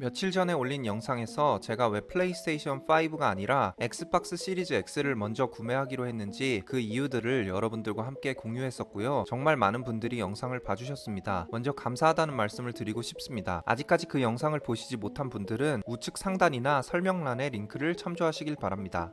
며칠 전에 올린 영상에서 제가 왜 플레이스테이션 5가 아니라 엑스박스 시리즈 X를 먼저 구매하기로 했는지 그 이유들을 여러분들과 함께 공유했었고요. 정말 많은 분들이 영상을 봐주셨습니다. 먼저 감사하다는 말씀을 드리고 싶습니다. 아직까지 그 영상을 보시지 못한 분들은 우측 상단이나 설명란에 링크를 참조하시길 바랍니다.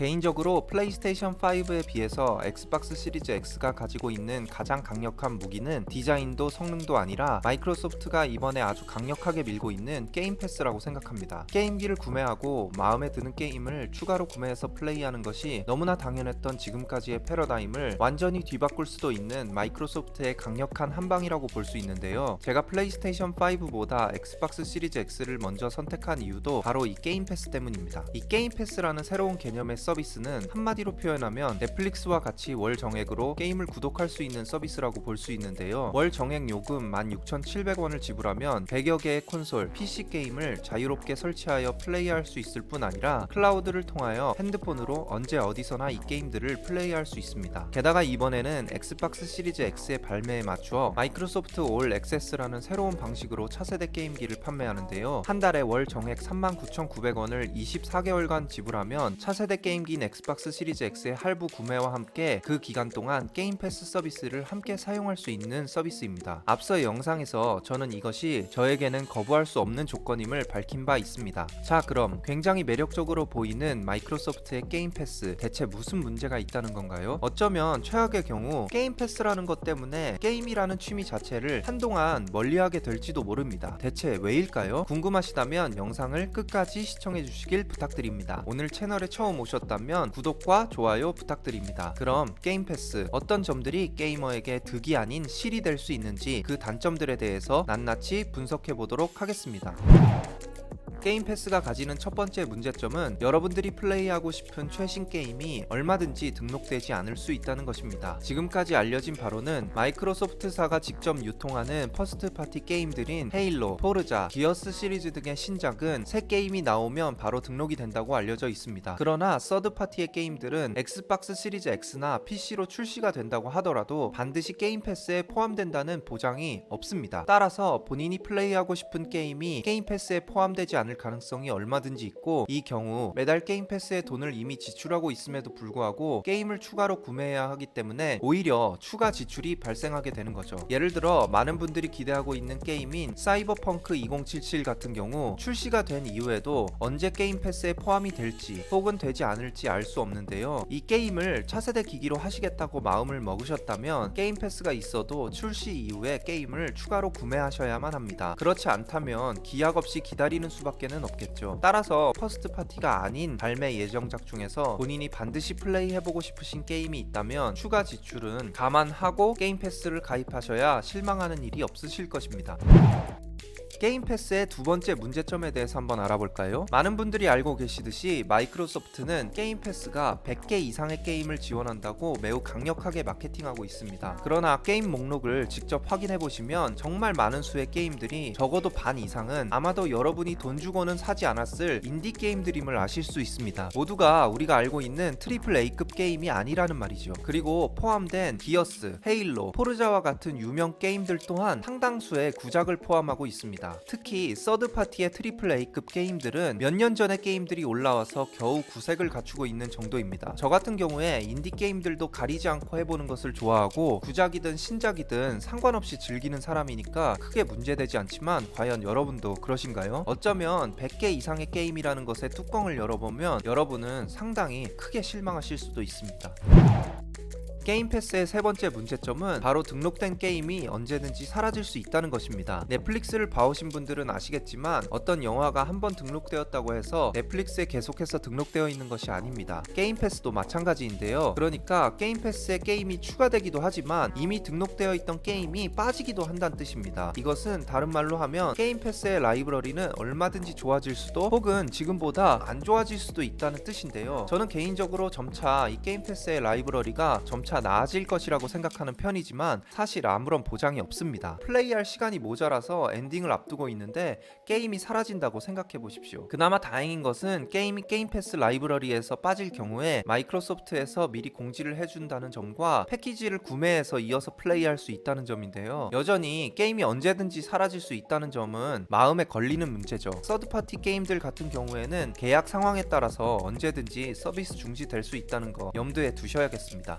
개인적으로 플레이스테이션 5에 비해서 엑스박스 시리즈 X가 가지고 있는 가장 강력한 무기는 디자인도 성능도 아니라 마이크로소프트가 이번에 아주 강력하게 밀고 있는 게임 패스라고 생각합니다. 게임기를 구매하고 마음에 드는 게임을 추가로 구매해서 플레이하는 것이 너무나 당연했던 지금까지의 패러다임을 완전히 뒤바꿀 수도 있는 마이크로소프트의 강력한 한방이라고 볼 수 있는데요. 제가 플레이스테이션 5보다 엑스박스 시리즈 X를 먼저 선택한 이유도 바로 이 게임 패스 때문입니다. 이 게임 패스라는 새로운 개념의 서 비스는 한마디로 표현하면 넷플릭스와 같이 월 정액으로 게임을 구독할 수 있는 서비스라고 볼 수 있는데요. 월 정액 요금 16,700원을 지불하면 100여 개의 콘솔, PC 게임을 자유롭게 설치하여 플레이할 수 있을 뿐 아니라 클라우드를 통하여 핸드폰으로 언제 어디서나 이 게임들을 플레이할 수 있습니다. 게다가 이번에는 엑스박스 시리즈 X의 발매에 맞추어 마이크로소프트 올 액세스라는 새로운 방식으로 차세대 게임기를 판매하는데요. 한 달에 월 정액 39,900원을 24개월간 지불하면 차세대 게임 기인 엑스박스 시리즈 X의 할부 구매와 함께 그 기간 동안 게임 패스 서비스를 함께 사용할 수 있는 서비스입니다. 앞서 영상에서 저는 이것이 저에게는 거부할 수 없는 조건임을 밝힌 바 있습니다. 자, 그럼 굉장히 매력적으로 보이는 마이크로소프트의 게임 패스 대체 무슨 문제가 있다는 건가요? 어쩌면 최악의 경우 게임 패스라는 것 때문에 게임이라는 취미 자체를 한동안 멀리하게 될지도 모릅니다. 대체 왜일까요? 궁금하시다면 영상을 끝까지 시청해 주시길 부탁드립니다. 오늘 채널에 처음 오셨다 면 구독과 좋아요 부탁드립니다. 그럼 게임 패스 어떤 점들이 게이머에게 득이 아닌 실이 될 수 있는지 그 단점들에 대해서 낱낱이 분석해 보도록 하겠습니다. 게임 패스가 가지는 첫 번째 문제점은 여러분들이 플레이하고 싶은 최신 게임이 얼마든지 등록되지 않을 수 있다는 것입니다. 지금까지 알려진 바로는 마이크로소프트사가 직접 유통하는 퍼스트 파티 게임들인 헤일로, 포르자, 기어스 시리즈 등의 신작은 새 게임이 나오면 바로 등록이 된다고 알려져 있습니다. 그러나 서드 파티의 게임들은 엑스박스 시리즈 X나 PC로 출시가 된다고 하더라도 반드시 게임 패스에 포함된다는 보장이 없습니다. 따라서 본인이 플레이하고 싶은 게임이 게임 패스에 포함되지 않을 가능성이 얼마든지 있고 이 경우 매달 게임 패스에 돈을 이미 지출하고 있음에도 불구하고 게임을 추가로 구매해야 하기 때문에 오히려 추가 지출이 발생하게 되는 거죠. 예를 들어 많은 분들이 기대하고 있는 게임인 사이버펑크 2077 같은 경우 출시가 된 이후에도 언제 게임 패스에 포함이 될지 혹은 되지 않을지 알 수 없는데요. 이 게임을 차세대 기기로 하시겠다고 마음을 먹으셨다면 게임 패스가 있어도 출시 이후에 게임을 추가로 구매하셔야만 합니다. 그렇지 않다면 기약 없이 기다리는 수밖에 는 없겠죠. 따라서 퍼스트 파티가 아닌 발매 예정작 중에서 본인이 반드시 플레이 해보고 싶으신 게임이 있다면 추가 지출은 감안하고 게임 패스를 가입하셔야 실망하는 일이 없으실 것입니다. 게임 패스의 두 번째 문제점에 대해서 한번 알아볼까요? 많은 분들이 알고 계시듯이 마이크로소프트는 게임 패스가 100개 이상의 게임을 지원한다고 매우 강력하게 마케팅하고 있습니다. 그러나 게임 목록을 직접 확인해 보시면 정말 많은 수의 게임들이 적어도 반 이상은 아마도 여러분이 돈 주고는 사지 않았을 인디 게임들임을 아실 수 있습니다. 모두가 우리가 알고 있는 트리플 A급 게임이 아니라는 말이죠. 그리고 포함된 기어스, 헤일로, 포르자와 같은 유명 게임들 또한 상당수의 구작을 포함하고 있습니다. 특히 서드 파티의 트리플 A급 게임들은 몇 년 전의 게임들이 올라와서 겨우 구색을 갖추고 있는 정도입니다. 저 같은 경우에 인디 게임들도 가리지 않고 해보는 것을 좋아하고 구작이든 신작이든 상관없이 즐기는 사람이니까 크게 문제되지 않지만 과연 여러분도 그러신가요? 어쩌면 100개 이상의 게임이라는 것의 뚜껑을 열어보면 여러분은 상당히 크게 실망하실 수도 있습니다. 게임 패스의 세 번째 문제점은 바로 등록된 게임이 언제든지 사라질 수 있다는 것입니다. 넷플릭스를 봐오신 분들은 아시겠지만 어떤 영화가 한 번 등록되었다고 해서 넷플릭스에 계속해서 등록되어 있는 것이 아닙니다. 게임 패스도 마찬가지인데요. 그러니까 게임 패스에 게임이 추가되기도 하지만 이미 등록되어 있던 게임이 빠지기도 한다는 뜻입니다. 이것은 다른 말로 하면 게임 패스의 라이브러리는 얼마든지 좋아질 수도 혹은 지금보다 안 좋아질 수도 있다는 뜻인데요. 저는 개인적으로 점차 이 게임 패스의 라이브러리가 점차 나아질 것이라고 생각하는 편이지만 사실 아무런 보장이 없습니다. 플레이할 시간이 모자라서 엔딩을 앞두고 있는데 게임이 사라진다고 생각해 보십시오. 그나마 다행인 것은 게임이 게임 패스 라이브러리에서 빠질 경우에 마이크로소프트에서 미리 공지를 해준다는 점과 패키지를 구매해서 이어서 플레이할 수 있다는 점인데요. 여전히 게임이 언제든지 사라질 수 있다는 점은 마음에 걸리는 문제죠. 서드파티 게임들 같은 경우에는 계약 상황에 따라서 언제든지 서비스 중지될 수 있다는 거 염두에 두셔야겠습니다.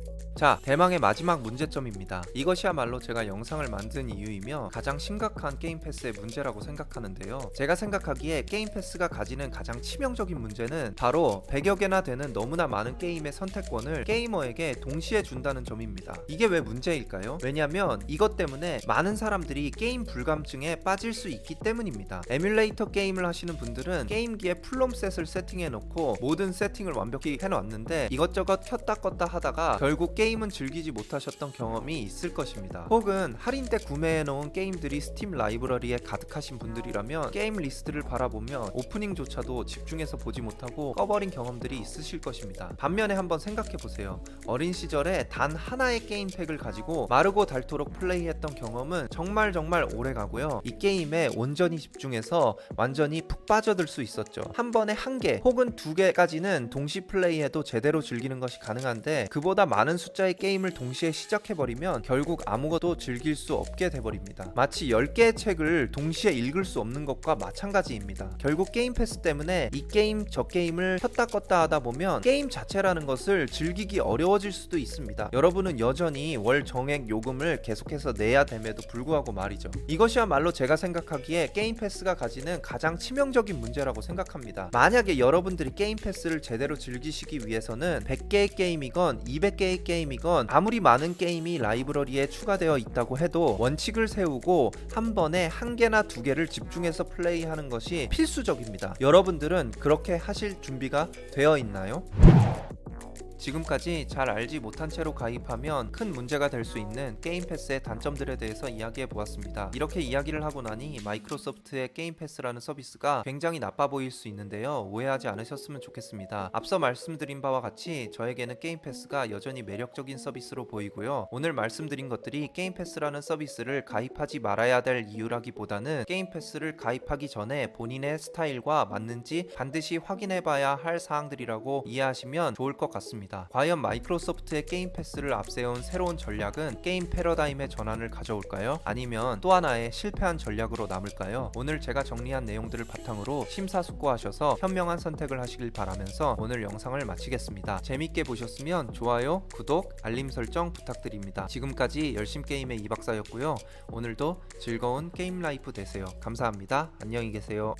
자, 대망의 마지막 문제점입니다. 이것이야말로 제가 영상을 만든 이유이며 가장 심각한 게임 패스의 문제라고 생각하는데요. 제가 생각하기에 게임 패스가 가지는 가장 치명적인 문제는 바로 100여 개나 되는 너무나 많은 게임의 선택권을 게이머에게 동시에 준다는 점입니다. 이게 왜 문제일까요? 왜냐면 이것 때문에 많은 사람들이 게임 불감증에 빠질 수 있기 때문입니다. 에뮬레이터 게임을 하시는 분들은 게임기에 플롬셋을 세팅해 놓고 모든 세팅을 완벽히 해 놨는데 이것저것 켰다 껐다 하다가 결국 게임은 즐기지 못하셨던 경험이 있을 것입니다. 혹은 할인 때 구매해 놓은 게임들이 스팀 라이브러리에 가득하신 분들이라면 게임 리스트를 바라보면 오프닝조차도 집중해서 보지 못하고 꺼버린 경험들이 있으실 것입니다. 반면에 한번 생각해 보세요. 어린 시절에 단 하나의 게임팩을 가지고 마르고 닳도록 플레이했던 경험은 정말 정말 오래 가고요. 이 게임에 온전히 집중해서 완전히 푹 빠져들 수 있었죠. 한 번에 한 개 혹은 두 개까지는 동시 플레이해도 제대로 즐기는 것이 가능한데 그보다 많은 숫자의 게임을 동시에 시작해버리면 결국 아무것도 즐길 수 없게 돼버립니다. 마치 10개의 책을 동시에 읽을 수 없는 것과 마찬가지입니다. 결국 게임 패스 때문에 이 게임 저 게임을 켰다 껐다 하다 보면 게임 자체라는 것을 즐기기 어려워질 수도 있습니다. 여러분은 여전히 월 정액 요금을 계속해서 내야 됨에도 불구하고 말이죠. 이것이야말로 제가 생각하기에 게임 패스가 가지는 가장 치명적인 문제라고 생각합니다. 만약에 여러분들이 게임 패스를 제대로 즐기시기 위해서는 100개의 게임이건 200개의 게임 이건 아무리 많은 게임이 라이브러리에 추가되어 있다고 해도 원칙을 세우고 한 번에 한 개나 두 개를 집중해서 플레이하는 것이 필수적입니다. 여러분들은 그렇게 하실 준비가 되어 있나요? 지금까지 잘 알지 못한 채로 가입하면 큰 문제가 될 수 있는 게임 패스의 단점들에 대해서 이야기해 보았습니다. 이렇게 이야기를 하고 나니 마이크로소프트의 게임 패스라는 서비스가 굉장히 나빠 보일 수 있는데요. 오해하지 않으셨으면 좋겠습니다. 앞서 말씀드린 바와 같이 저에게는 게임 패스가 여전히 매력적인 서비스로 보이고요. 오늘 말씀드린 것들이 게임 패스라는 서비스를 가입하지 말아야 될 이유라기보다는 게임 패스를 가입하기 전에 본인의 스타일과 맞는지 반드시 확인해 봐야 할 사항들이라고 이해하시면 좋을 것 같 습니다. 과연 마이크로소프트의 게임 패스를 앞세운 새로운 전략은 게임 패러다임의 전환을 가져올까요? 아니면 또 하나의 실패한 전략으로 남을까요? 오늘 제가 정리한 내용들을 바탕으로 심사숙고하셔서 현명한 선택을 하시길 바라면서 오늘 영상을 마치겠습니다. 재밌게 보셨으면 좋아요, 구독, 알림 설정 부탁드립니다. 지금까지 열심 게임의 이박사였고요. 오늘도 즐거운 게임 라이프 되세요. 감사합니다. 안녕히 계세요.